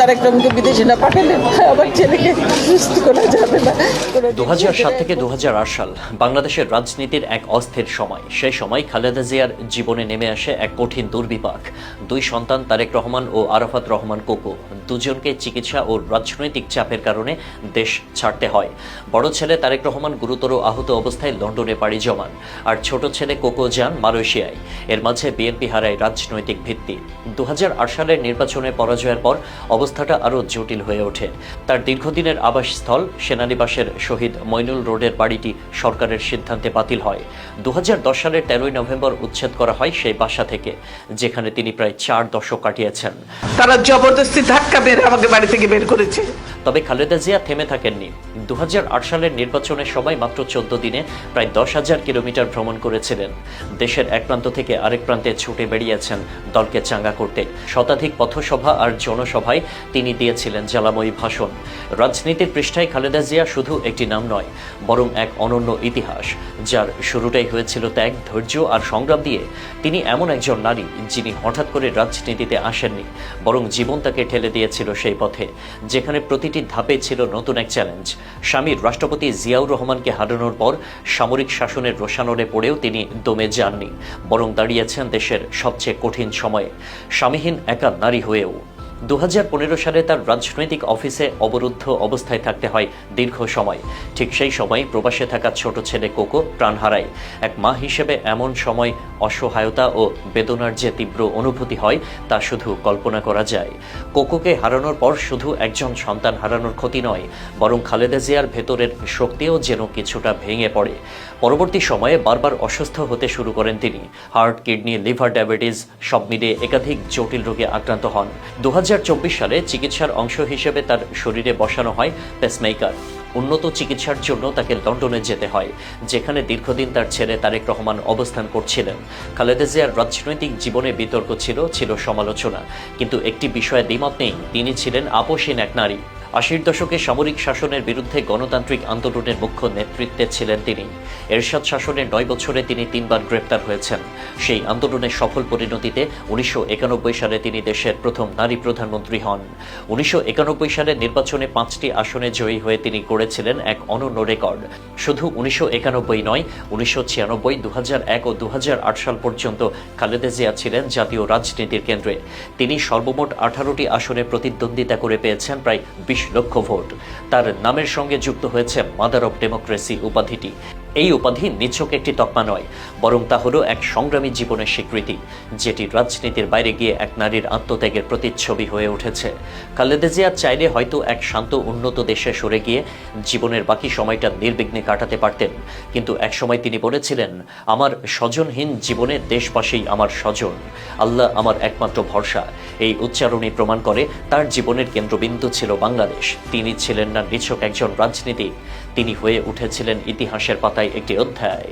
তারেক বিদেশে না পাঠালে আমার ছেলেকে সুস্থ করা যাবে না। দু সাত থেকে দু সাল বাংলাদেশের রাজনীতির এক অস্থির সময়। সেই সময় খালেদা জিয়ার জীবনে নেমে আসে এক কঠিন দুর্বিপাক। দুই সন্তান তারেক রহমান ও আরাফাত রহমান কোকো। দুজনকে চিকিৎসা ও রাজনৈতিক চাপের কারণে দেশ ছাড়তে হয়। বড় ছেলে তারেক রহমান গুরুতর আহত অবস্থায় লন্ডনে পাড়ি জমান আর ছোট ছেলে কোকো যান মালয়েশিয়ায়। এর মাঝে বিএনপি হারায় রাজনৈতিক ভিত্তি। দু সালের নির্বাচনে পরাজয়ের পর অবস্থাটা আরও জটিল হয়ে ওঠে। তার দীর্ঘদিনের আবাসস্থল সেনানিবাসের শহীদ মইনুল রোডের বাড়িটি সরকারের সিদ্ধান্তে বাতিল হয়। দু হাজার দশ সালের তেরোই নভেম্বর উচ্ছেদ করা হয় সেই বাসা থেকে যেখানে তিনি প্রায় চার দশক কাটিয়েছেন। তারা জবরদস্তি ধাক্কা মেরে আমাকে বাড়ি থেকে বের করেছে। তবে খালেদা জিয়া থেমে থাকেননি। দু সালের নির্বাচনের সময় মাত্র চোদ্দ দিনে প্রায় দশ হাজার কিলোমিটার ভ্রমণ করেছিলেন। দেশের এক প্রান্ত থেকে আরেক প্রান্তে ছুটে বেরিয়েছেন দলকে চাঙ্গা করতে। শতাধিক পথসভা আর জনসভায় তিনি দিয়েছিলেন জ্বালাময়ী ভাষণ। রাজনীতির পৃষ্ঠায় খালেদা জিয়া শুধু একটি নাম নয়, বরং এক অনন্য ইতিহাস, যার শুরুটাই হয়েছিল ত্যাগ, ধৈর্য আর সংগ্রাম দিয়ে। তিনি এমন একজন নারী যিনি হঠাৎ করে রাজনীতিতে আসেননি, বরং জীবন তাকে ঠেলে দিয়েছিল সেই পথে, যেখানে প্রতিটি ধাপে ছিল নতুন এক চ্যালেঞ্জ। স্বামীর রাষ্ট্রপতি জিয়াউর রহমানকে হারানোর পর সামরিক শাসনের রোশানলে পড়েও তিনি দমে যাননি, বরং দাঁড়িয়েছেন দেশের সবচেয়ে কঠিন সময়ে। স্বামীহীন একা নারী হয়েও। দু হাজার পনেরো সালে তার রাজনৈতিক অফিসে অবরুদ্ধ অবস্থায় থাকতে হয় দীর্ঘ সময়। ঠিক সেই সময় প্রবাসে থাকা ছোট ছেলে কোকো প্রাণ হারায়। এক মা হিসেবে এমন সময় অসহায়তা ও বেদনার যে তীব্র অনুভূতি হয়, তা শুধু কল্পনা করা যায়। কোকোকে হারানোর পর শুধু একজন সন্তান হারানোর ক্ষতি নয়, বরং খালেদা জিয়ার ভেতরের শক্তিও যেন কিছুটা ভেঙে পড়ে। পরবর্তী সময়ে বারবার অসুস্থ হতে শুরু করেন তিনি। হার্ট, কিডনি, লিভার, ডায়াবেটিস সব মিলিয়ে একাধিক জটিল রোগে আক্রান্ত হন। দু সালে চিকিৎসার অংশ হিসেবে তার শরীরে বসানো হয় পেসমেকার উন্নত চিকিৎসার জন্য তাকে লন্ডনে যেতে হয়, যেখানে দীর্ঘদিন তার ছেলে তারেক রহমান অবস্থান করছিলেন। খালেদা জিয়ার রাজনৈতিক জীবনে বিতর্ক ছিল ছিল সমালোচনা। কিন্তু একটি বিষয়ে দ্বিমত নেই, তিনি ছিলেন আপোষহীন এক নারী। আশির দশকে সামরিক শাসনের বিরুদ্ধে গণতান্ত্রিক আন্দোলনের মুখ্য নেতৃত্বে ছিলেন তিনি। এরশাদ শাসনের নয় বছরে তিনি তিনবার গ্রেপ্তার হয়েছেন। সেই আন্দোলনের সফল পরিণতিতে উনিশশো সালে তিনি দেশের প্রথম নারী প্রধানমন্ত্রী হন। উনিশশো সালে নির্বাচনে পাঁচটি আসনে জয়ী হয়ে তিনি গড়েছিলেন এক অনন্য রেকর্ড। শুধু উনিশশো নয়, উনিশশো ছিয়ানব্বই দু ও দু হাজার আট সাল পর্যন্ত খালেদা জিয়া ছিলেন জাতীয় রাজনীতির কেন্দ্রে। তিনি সর্বমোট আঠারোটি আসনে প্রতিদ্বন্দ্বিতা করে পেয়েছেন প্রায় লক্ষ ভোট। তার নামের সঙ্গে যুক্ত হয়েছে মাদার অব ডেমোক্রেসি উপাধিটি। এই উপাধি নিছক একটি তকমা নয়, বরং তা হলো এক সংগ্রামী জীবনের স্বীকৃতি, যেটি রাজনীতির বাইরে গিয়ে এক নারীর আত্মত্যাগের প্রতিচ্ছবি হয়ে উঠেছে। খালেদা জিয়া চাইলে হয়তো এক শান্ত, উন্নত দেশে সরে গিয়ে জীবনের বাকি সময়টা নির্বিঘ্নে কাটাতে পারতেন। কিন্তু একসময় তিনি বলেছিলেন, আমার স্বজনহীন জীবনে দেশবাসী আমার স্বজন। আল্লাহ আমার একমাত্র ভরসা। এই উচ্চারণই প্রমাণ করে তার জীবনের কেন্দ্রবিন্দু ছিল বাংলাদেশ। তিনি ছিলেন না নিছক একজন রাজনীতিক। তিনি হয়ে উঠেছিলেন ইতিহাসের পাতায় একটি অধ্যায়।